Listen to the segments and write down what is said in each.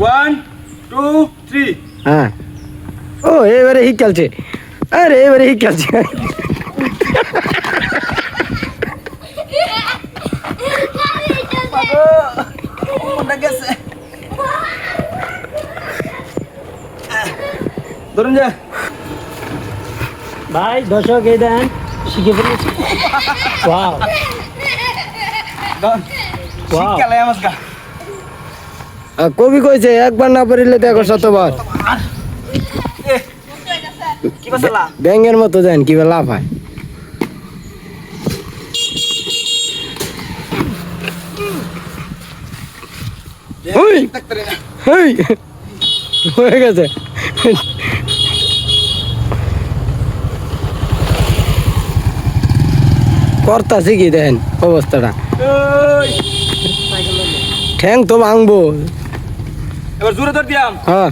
One two three হ্যাঁ। ও এবারে খেলছে। আরে এবারে খেলছে। ধরুন যে। ভাই দর্শক এই দেন শিখে ফেলেছি। ওয়াও আমার কবি কইছে একবার না পারিলে দেখো শতবার। ব্যাঙের মতো দেন কি লাভ হয়? হয়ে গেছে। করতাছি কি দেন অবস্থাটা? ঠ্যাং তো ভাঙবো। এবার জোরে ধর দিয়াম হ্যাঁ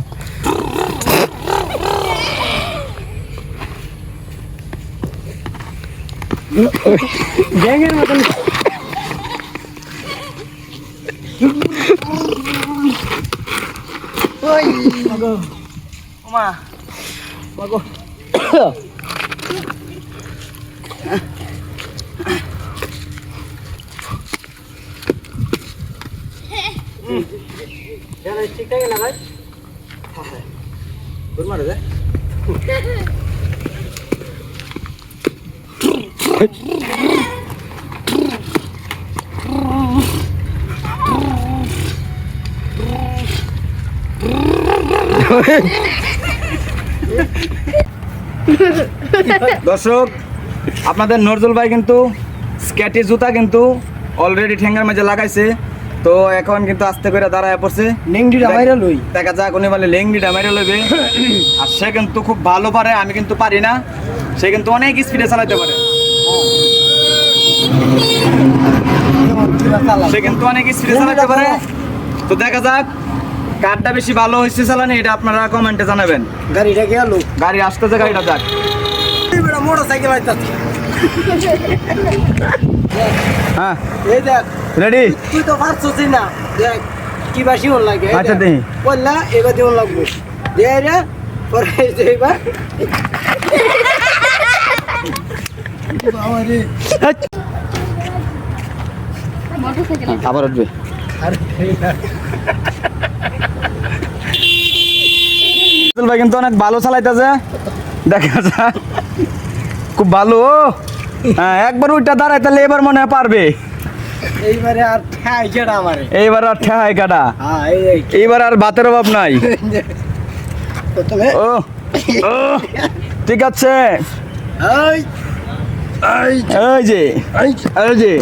ব্যাঙের মতন ওমা ঠিক থাকে না ভাই তোর মারে দে দর্শক আপনাদের নজরুল ভাই কিন্তু স্ক্যাটি জুতা কিন্তু অলরেডি ঠেঙ্গার মাঝে লাগাইছে তো এখন কিন্তু আস্তে করে দাঁড়ায় পড়ছে। নেংডিটা মাইরা লই। দেখা যাক উনি বলে লেংডিটা মেরে লইবে। আর সে কিন্তু খুব ভালো পারে আমি কিন্তু পারি না। সে কিন্তু অনেক স্পিডে চালাতে পারে। সে কিন্তু অনেক স্পিডে চালাতে পারে। তো দেখা যাক কারটা বেশি ভালো হয়েছে চালানি এটা আপনারা কমেন্টে জানাবেন। গাড়িটা গেল। গাড়ি আসতেছে গাড়িটা যাক। মোটর সাইকেল আইতাছে। হ্যাঁ। এই দেখ। রেডি তুই তো পারছিস না। দেখ কি বাসি হল লাগে আচ্ছা, দেই। বললা এবার দিন লাগবো। দে রে পরে এই যে এবার মোটরসাইকেল আবার উঠবে। ভাই কিন্তু অনেক ভালো চালাইতেছে। দেখা যাক। খুব ভালো। হ্যাঁ একবার ওইটা দাঁড়ায় তাহলে এবার মনে হয় পারবে। এইবারে আর কেডা আমারে? এইবার আর ঠেহাই কাটা হ্যাঁ এই এই এইবার আর ভাতের অভাব নাই। ও ঠিক আছে। এই যে। এই যে।